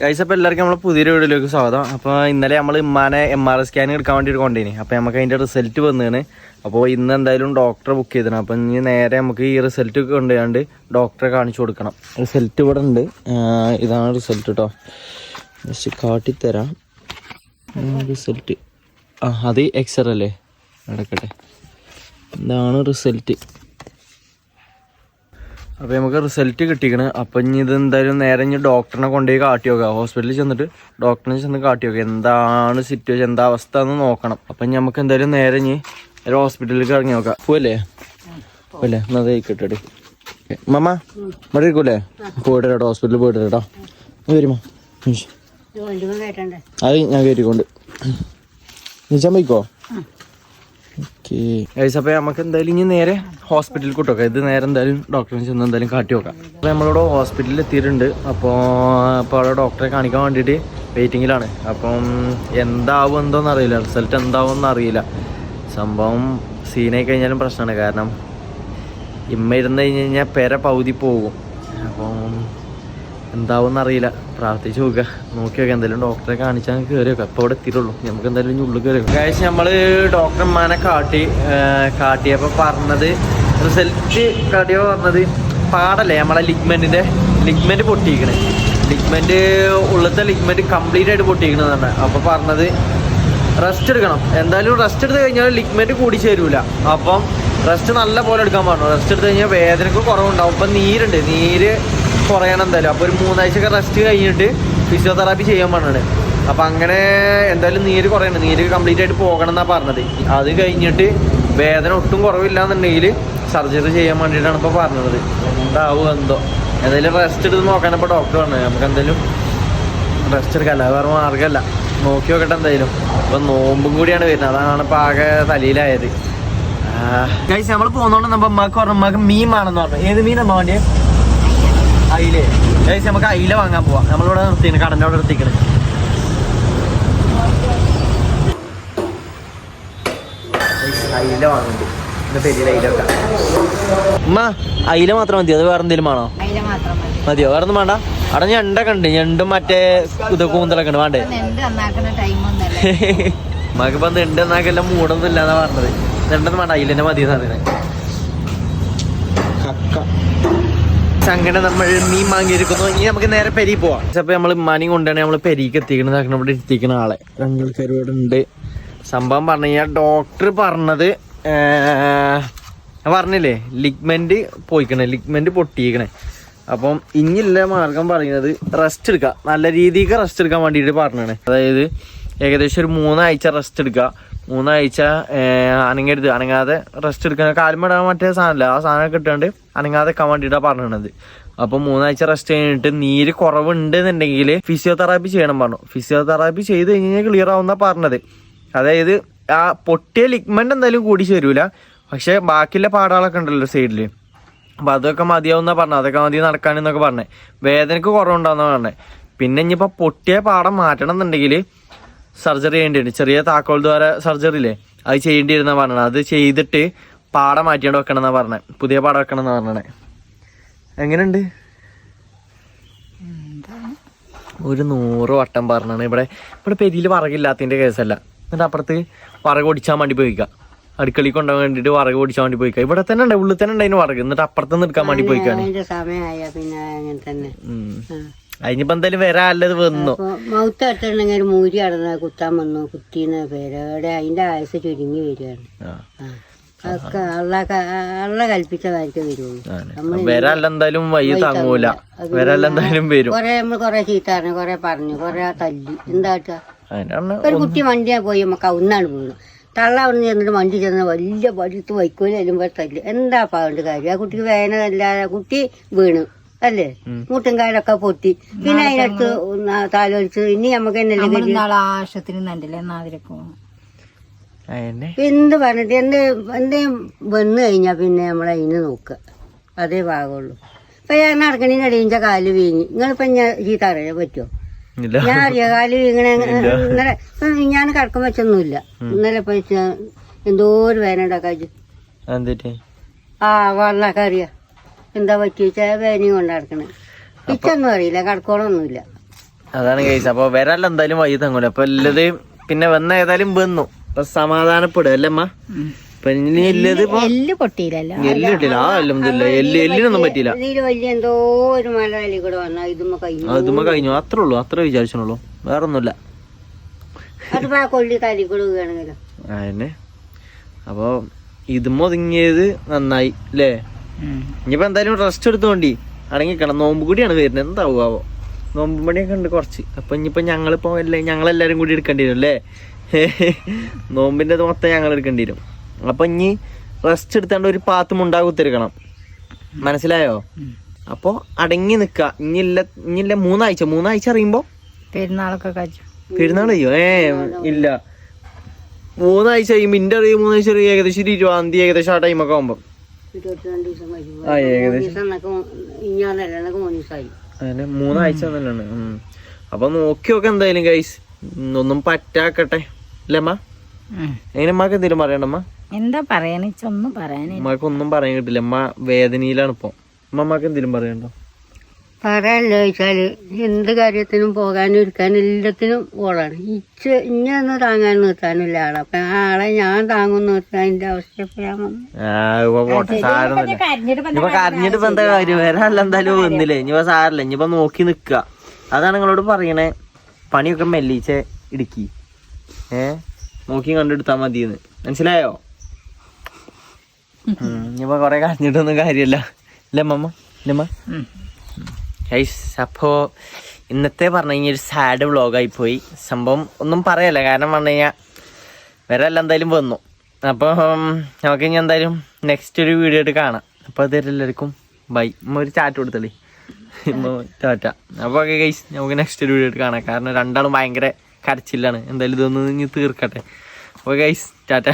Guys അപ്പോൾ എല്ലാവർക്കും നമ്മളെ പുതിയൊരു വീഡിയോയിലേക്ക് സ്വാഗതം. അപ്പോൾ ഇന്നലെ നമ്മൾ ഇമ്മാനെ എം ആർ സ്കാനിങ് എടുക്കാൻ വേണ്ടിയിട്ട് കൊണ്ടുപോയി അപ്പോൾ നമുക്ക് അതിന്റെ റിസൾട്ട് വന്നതാണ്. അപ്പോൾ ഇന്ന് എന്തായാലും ഡോക്ടറെ ബുക്ക് ചെയ്തിരുന്നു അപ്പോൾ ഇനി നേരെ നമുക്ക് ഈ റിസൾട്ട് കൊണ്ടുപോയാണ്ട് ഡോക്ടറെ കാണിച്ചു കൊടുക്കണം. റിസൾട്ട് ഇവിടെ ഉണ്ട്. ഇതാണ് റിസൾട്ട് കേട്ടോ ജസ്റ്റ് കാട്ടിത്തരാം. റിസൾട്ട് ആ അത് എക്സ്റേ അല്ലേ? നടക്കട്ടെ. ഇതാണ് റിസൾട്ട് അപ്പോൾ നമുക്ക് റിസൾട്ട് കിട്ടിക്കണ്. അപ്പം ഇനി ഇത് എന്തായാലും നേരെ ഇനി ഡോക്ടറിനെ കൊണ്ടുപോയി കാട്ടി നോക്കുക ഹോസ്പിറ്റലിൽ ചെന്നിട്ട് ഡോക്ടറിനെ ചെന്ന് കാട്ടി നോക്കുക എന്താണ് സിറ്റുവേഷൻ എന്താ അവസ്ഥ എന്ന് നോക്കണം. അപ്പം നമുക്ക് എന്തായാലും നേരെ ഇനി ഒരു ഹോസ്പിറ്റലിലേക്ക് ഇറങ്ങി നോക്കാം. പോവല്ലേ? പോവല്ലേ? എന്നാ കിട്ടടി മമ്മ ഇവിടെ ഇരിക്കൂലേ? പോയിട്ട് കേട്ടോ ഹോസ്പിറ്റലിൽ പോയിട്ട് കേട്ടോ വരുമോ അത് ഞാൻ കയറ്റിക്കൊണ്ട് നീച്ചാൻ പോയിക്കോ ഓക്കെ. അപ്പോൾ നമുക്ക് എന്തായാലും ഇനി നേരെ ഹോസ്പിറ്റലിൽ കൂട്ടോക്കാം ഇത് നേരെ എന്തായാലും ഡോക്ടറെ ചെന്ന് എന്തായാലും കാട്ടി നോക്കാം. അപ്പോൾ നമ്മളിവിടെ ഹോസ്പിറ്റലിൽ എത്തിയിട്ടുണ്ട്. അപ്പോൾ അപ്പോൾ അവിടെ ഡോക്ടറെ കാണിക്കാൻ വേണ്ടിയിട്ട് വെയിറ്റിങ്ങിലാണ് അപ്പം എന്താവും എന്തോന്ന് അറിയില്ല. റിസൾട്ട് എന്താവും അറിയില്ല. സംഭവം സീനായി കഴിഞ്ഞാലും പ്രശ്നമാണ്. കാരണം ഇമ്മ ഇരുന്ന് കഴിഞ്ഞ് കഴിഞ്ഞാൽ പെര പകുതി പോകും. അപ്പം എന്താവും അറിയില്ല. പ്രാർത്ഥിച്ച് നോക്കുക. നോക്കി നോക്കുക എന്തായാലും ഡോക്ടറെ കാണിച്ചാൽ കയറി വെക്കാം. അപ്പോൾ അവിടെ എത്തിയിട്ടുള്ളൂ. നമുക്ക് എന്തായാലും ഉള്ളിൽ കയറി കഴിച്ച് നമ്മൾ ഡോക്ടർമാനെ കാട്ടി കാട്ടിയപ്പോൾ പറഞ്ഞത് റിസൾട്ട് കാട്ടിയപ്പോൾ പറഞ്ഞത് പാടല്ലേ നമ്മളെ ലിഗ്മെന്റിന്റെ ലിഗ്മെന്റ് പൊട്ടിയിരിക്കണേ. ലിഗ്മെന്റ് ഉള്ളത്തെ ലിഗ്മെന്റ് കംപ്ലീറ്റ് ആയിട്ട് പൊട്ടിയിരിക്കണമെന്നാണ് അപ്പോൾ പറഞ്ഞത് റെസ്റ്റ് എടുക്കണം. എന്തായാലും റെസ്റ്റ് എടുത്ത് കഴിഞ്ഞാൽ ലിഗ്മെന്റ് കൂടി ചേരൂല അപ്പം റെസ്റ്റ് നല്ല പോലെ എടുക്കാൻ പറഞ്ഞു. റെസ്റ്റ് എടുത്ത് കഴിഞ്ഞാൽ വേദനക്ക് കുറവുണ്ടാവും. ഇപ്പം നീരുണ്ട്. നീര് കുറയണം എന്തായാലും അപ്പോൾ ഒരു മൂന്നാഴ്ചയൊക്കെ റെസ്റ്റ് കഴിഞ്ഞിട്ട് ഫിസിയോതെറാപ്പി ചെയ്യാൻ പറഞ്ഞത് അപ്പം അങ്ങനെ എന്തായാലും നീര് കുറയണം നീര് കംപ്ലീറ്റ് ആയിട്ട് പോകണം എന്നാണ് പറഞ്ഞത്. അത് കഴിഞ്ഞിട്ട് വേദന ഒട്ടും കുറവില്ല എന്നുണ്ടെങ്കിൽ സർജറി ചെയ്യാൻ വേണ്ടിയിട്ടാണ് ഇപ്പോൾ പറഞ്ഞത്. എന്താവും എന്തോ. എന്തായാലും റെസ്റ്റ് എടുത്ത് നോക്കാൻ ഇപ്പോൾ ഡോക്ടർ പറഞ്ഞത്. നമുക്ക് എന്തായാലും റെസ്റ്റ് എടുക്കാം. അല്ലാതെ വേറെ മാർഗമല്ല നോക്കി നോക്കട്ടെ എന്തായാലും. അപ്പം നോമ്പും കൂടിയാണ് വരുന്നത്. അതാണ് ഇപ്പൊ ആകെ തലയിലായത്. നമ്മൾ പോകുന്നോണ്ട് നമ്മൾ അമ്മയ്ക്ക് പറഞ്ഞു അമ്മയ്ക്ക് മീൻ വേണമെന്ന് പറഞ്ഞു. ഏത് മീനാണ് വേണ്ടിയ അയിലേ ഏകദേശം നമുക്ക് അയില വാങ്ങാൻ പോവാം. നമ്മളിവിടെ നിർത്തിയാണ് കടന്റെ അവിടെ നിർത്തിക്കണ് അയില വാങ്ങുന്നുണ്ട് അമ്മ അയില മാത്രം മതി അത് വേറെ എന്തെങ്കിലും വേണോ മാത്രം മതി. മതിയോ? വേറെ ഒന്നും വേണ്ട. അവിടെ ഞണ്ടൊക്കെ ഉണ്ട്. ഞണ്ടും മറ്റേ ഇത് കൂന്തലൊക്കെ ഉണ്ട്. വേണ്ടേ? നെണ്ട് നന്നാക്കുന്ന ടൈമൊന്നല്ല മകിപ്പോ നെണ്ട് എന്നാക്കെല്ലാം മൂടൊന്നും ഇല്ലാന്നാ പറഞ്ഞത്. നെണ്ടൊന്നും വേണ്ട. അയിലെന്നെ മതി എന്നാണ് അങ്ങനെ നമ്മൾ മീൻ വാങ്ങിയിരിക്കുന്നു. ഇനി നമുക്ക് നേരെ പെരി പോവാം. ചിലപ്പോ നമ്മൾ മണി കൊണ്ടാണ് നമ്മൾ പെരിക്ക് എത്തിക്കണത്. അങ്ങനെ ഇവിടെ എത്തിക്കണ ആളെ. രണ്ടാൾക്കാർ ഇവിടെ ഉണ്ട്. സംഭവം പറഞ്ഞു കഴിഞ്ഞാൽ ഡോക്ടർ പറഞ്ഞത് പറഞ്ഞില്ലേ ലിഗ്മെന്റ് പോയിക്കണേ ലിഗ്മെന്റ് പൊട്ടിയിക്കണേ. അപ്പം ഇനിയുള്ള മാർഗം പറയുന്നത് റെസ്റ്റ് എടുക്കുക നല്ല രീതിക്ക് റെസ്റ്റ് എടുക്കാൻ വേണ്ടിയിട്ട് പറഞ്ഞാണ്. അതായത് ഏകദേശം ഒരു മൂന്നാഴ്ച റെസ്റ്റ് എടുക്കുക മൂന്നാഴ്ച അനങ്ങരുത്. അനങ്ങാതെ റെസ്റ്റ് എടുക്കാൻ. കാലുമിടാൻ മറ്റേ സാധനമില്ല. ആ സാധനം കിട്ടാണ്ട് അനങ്ങാതെ വെക്കാൻ വേണ്ടിയിട്ടാണ് പറഞ്ഞത് അപ്പോൾ മൂന്നാഴ്ച റെസ്റ്റ് കഴിഞ്ഞിട്ട് നീര് കുറവുണ്ട് എന്നുണ്ടെങ്കിൽ ഫിസിയോതെറാപ്പി ചെയ്യണം പറഞ്ഞു. ഫിസിയോതെറാപ്പി ചെയ്ത് കഴിഞ്ഞാൽ ക്ലിയർ ആവുന്ന പറഞ്ഞത്. അതായത് ആ പൊട്ടിയ ലിഗ്മെന്റ് എന്തായാലും കൂടി ചേരൂല. പക്ഷെ ബാക്കിയുള്ള പാടുകളൊക്കെ ഉണ്ടല്ലോ സൈഡിൽ അപ്പം അതൊക്കെ മതിയാവുന്ന പറഞ്ഞത്. അതൊക്കെ മതി നടക്കാനെന്നൊക്കെ പറഞ്ഞേ. വേദനക്ക് കുറവുണ്ടാവുന്ന പറഞ്ഞേ. പിന്നെ ഇനിയിപ്പോൾ പൊട്ടിയ പാടം മാറ്റണം എന്നുണ്ടെങ്കിൽ സർജറി ചെയ്യേണ്ടിണ്ട് ചെറിയ താക്കോൽ ദ്വാര സർജറി ഇല്ലേ? അത് ചെയ്യേണ്ടി ഇരുന്ന പറഞ്ഞത്. അത് ചെയ്തിട്ട് പാടം മാറ്റിയാണ് വെക്കണം എന്നാ പറഞ്ഞത് പുതിയ പാടം വെക്കണം എന്നാ പറഞ്ഞേ. എങ്ങനെയുണ്ട്? ഒരു നൂറ് വട്ടം പറഞ്ഞാണ്. ഇവിടെ ഇവിടെ പെരിയിൽ വറകില്ലാത്തതിന്റെ കേസല്ല. എന്നിട്ട് അപ്പുറത്ത് വറക് ഓടിച്ചാൻ വേണ്ടി പോയിക്കാം. അടുക്കളയിൽ കൊണ്ടുപോകാൻ വേണ്ടിയിട്ട് വറക് ഓടിച്ചാൻ വേണ്ടി പോയിക്കാം. ഇവിടെ തന്നെ ഉണ്ട് ഉള്ളിൽ തന്നെ ഉണ്ടായിരുന്നു വറക്. എന്നിട്ട് അപ്പുറത്ത് എടുക്കാൻ വേണ്ടി പോയിക്കാണ്. സമയമായ പിന്നെ അങ്ങനെ തന്നെ. അതിനിപ്പോ എന്തായാലും വരാല്ലത് വന്നു. മൗത്ത് എടുത്തിട്ടുണ്ടെങ്കിൽ ഒരു മൂരി അടന്ന് കുത്താൻ വന്നു കുത്തിന്ന് പേരോടെ അതിന്റെ ആയുസ് ചുരുങ്ങി വരികയാണ്. അതൊക്കെ അള്ള കൽപ്പിച്ചതായിരിക്കും വരുള്ളൂ. വഴി താങ്ങൂല. വരാല്ല എന്തായാലും വരും. കൊറേ നമ്മൾ കൊറേ കൊറേ പറഞ്ഞു കൊറേ തല്ലി. എന്താട്ടാ ഒരു കുട്ടി വണ്ടിയാ പോയി നമുക്ക് ഒന്നാണ് വീണു തള്ള അവിടെ ചെന്നിട്ട് വണ്ടി ചെന്ന വലിയ വലുത്ത് വൈക്കോലും ചെല്ലുമ്പോൾ തല്ലി. എന്താ പാണ്ട് കാര്യം? ആ കുട്ടിക്ക് വേനല്ലാതെ കുട്ടി വീണു. അല്ലേ? മുട്ടും കാലൊക്കെ പൊട്ടി. പിന്നെ അതിനടുത്ത് താലോലിച്ച് ഇനി നമുക്ക് എന്നല്ലേ? ആശുപത്രി എന്ത് പറഞ്ഞിട്ട് എന്ത് എന്തേ വന്നു കഴിഞ്ഞാ പിന്നെ നമ്മൾ അതിന് നോക്കുക അതേ ഭാഗമുള്ളൂ. ഇപ്പൊ ഞാൻ നടക്കണേന്റെ ഇടയിന്റെ കാൽ വീങ്ങി. നിങ്ങളിപ്പോ ഞാൻ ചീത്ത അറിയാൻ പറ്റുമോ ഇല്ല. ഞാൻ അറിയാം? കാൽ വീങ്ങണ ഇന്നലെ ഞാൻ കിടക്കം വെച്ചൊന്നുമില്ല. ഇന്നലെ ഇപ്പൊ എന്തോ ഒരു വേനണ്ടാക്കാ ആ വെള്ളമൊക്കെ അറിയാം എന്താ പറ്റി വെച്ചാൽ വേനയും കൊണ്ട് നടക്കണേ. ഇച്ചൊന്നും അറിയില്ല കടക്കോളൊന്നുമില്ല. അതാണ് കേസ് അപ്പൊ വരാല്ല എന്തായാലും വൈകി തങ്ങൂല അപ്പൊ എല്ലാതെയും പിന്നെ വന്ന ഏതായാലും വന്നു. അപ്പൊ സമാധാനപ്പെടുക അല്ലേ അമ്മ? അപ്പൊ ഇനി ഇല്ലത് ഇപ്പൊ എല്ല് പൊട്ടിയില്ലല്ലോ. എല്ല് കിട്ടില്ല ആ അല്ലെന്നില്ല എല്ല് എല്ലിനൊന്നും പറ്റിയില്ല. ഇതിൽ വലിയ എന്തോ ഒരു മല തലി കൂടെ വന്നാ ഇതുമ്മ കഴിഞ്ഞു. അതുമ്മ കഴിഞ്ഞു. അത്രേ ഉള്ളൂ. അത്ര വിചാരിച്ചോളൂ. വേറെ ഒന്നുമില്ല അത് ആ കൊള്ളി തലി കൂടെ വീണെങ്കിലോ അതന്നെ അപ്പൊ ഇതും ഒതുങ്ങിയത് നന്നായി അല്ലേ? ഇനിയിപ്പോ എന്തായാലും റെസ്റ്റ് എടുത്തോണ്ടി. അടങ്ങിക്കണം നോമ്പ് കൂടിയാണ് വരുന്നത്. എന്താവോ നോമ്പ് മണിയൊക്കെ ഉണ്ട് കുറച്ച്. അപ്പൊ ഇനിയിപ്പോ ഞങ്ങളിപ്പോ അല്ലേ ഞങ്ങളെല്ലാരും കൂടി എടുക്കേണ്ടി വരും അല്ലേ? നോമ്പിന്റെ ഇത് മൊത്തം ഞങ്ങൾ എടുക്കേണ്ടി വരും. അപ്പൊ ഇനി റെസ്റ്റ് എടുത്താണ്ട് ഒരു പാത്ത് മുണ്ടാകുത്തിരിക്കണം മനസ്സിലായോ? അപ്പൊ അടങ്ങി നിക്ക. ഇനിയില്ല ഇനിയില്ല മൂന്നാഴ്ച. മൂന്നാഴ്ച അറിയുമ്പോ പെരുന്നാളൊക്കെ കഴിച്ചു. പെരുന്നാൾ ചെയ്യോ ഏ ഇല്ല. മൂന്നാഴ്ച കഴിയുമ്പോ ഇന്റെ അറിയും? മൂന്നാഴ്ച അറിയും? ഏകദേശം ഒരു ഇരുപതാം തീയതി ഏകദേശം ആ ടൈമൊക്കെ ആവുമ്പോ. ഇരുപത്തിരണ്ട് ദിവസം കഴിയുമ്പോ ആ ഏകദേശം ദിവസം എന്നൊക്കെ ഇഞ്ഞാന്നല്ല എന്നൊക്കെ മൂന്ന് ദിവസമായി അങ്ങനെ മൂന്നാഴ്ച തന്നെയാണ് അപ്പൊ നോക്കി നോക്കാം എന്തായാലും ഗൈസ് ഒന്നും പറ്റാക്കട്ടെ. അല്ലേ അമ്മ? എങ്ങനെ അമ്മയ്ക്ക് എന്തെങ്കിലും പറയണ്ടമ്മ എന്താ പറയാനൊന്നും പറയാനില്ല. അമ്മയ്ക്ക് ഒന്നും പറയാൻ കിട്ടില്ല. അമ്മ വേദനയിലാണ് ഇപ്പൊ. അമ്മ അമ്മയ്ക്ക് എന്തെങ്കിലും പറയണ്ടോ പറയാനല്ലോ വെച്ചാൽ എന്ത് കാര്യത്തിനും പോകാനും ഇരിക്കാനും എല്ലാത്തിനും ഓളാണ്. ഇച്ച ഇഞ്ഞൊന്ന് താങ്ങാൻ നിർത്താനില്ല ആളെ. അപ്പൊ ആളെ ഞാൻ താങ്ങും നിർത്താൻ എന്റെ അവസ്ഥ ഇപ്പൊ കരഞ്ഞിട്ട് എന്താ കാര്യം? വരാനല്ല എന്തായാലും വന്നില്ലേ? ഇനിയിപ്പോ സാരല്ല ഇനിയിപ്പോ നോക്കി നിക്ക. അതാണ് നിങ്ങളോട് പറയണേ. പണിയൊക്കെ മെല്ലിച്ചേ ഇടുക്കി. ഏ? നോക്കി കണ്ടെടുത്താ മതിയെന്ന്. മനസ്സിലായോ? ഇപ്പൊ ഇനിയിപ്പോ കൊറേ കരഞ്ഞിട്ടൊന്നും കാര്യല്ല അല്ലേ മമ്മ അല്ലേ ഗൈസ് അപ്പോൾ ഇന്നത്തെ പറഞ്ഞു കഴിഞ്ഞാൽ ഒരു സാഡ് വ്ളോഗായി പോയി. സംഭവം ഒന്നും പറയല്ല. കാരണം പറഞ്ഞു കഴിഞ്ഞാൽ വരെല്ലാം എന്തായാലും വന്നു. അപ്പോൾ നമുക്ക് ഇനി എന്തായാലും നെക്സ്റ്റ് ഒരു വീഡിയോ ആയിട്ട് കാണാം. അപ്പോൾ അതുവരെ എല്ലാവർക്കും ബൈ ഒരു ചാറ്റ് കൊടുത്തളി ടാറ്റ. അപ്പോൾ ഓക്കെ ഗൈസ് നമുക്ക് നെക്സ്റ്റ് ഒരു വീഡിയോ ആയിട്ട് കാണാം. കാരണം രണ്ടാളും ഭയങ്കര കരച്ചില്ലാണ് എന്തായാലും ഇതൊന്ന് ഇനി തീർക്കട്ടെ. അപ്പോൾ ഗൈസ് ടാറ്റ.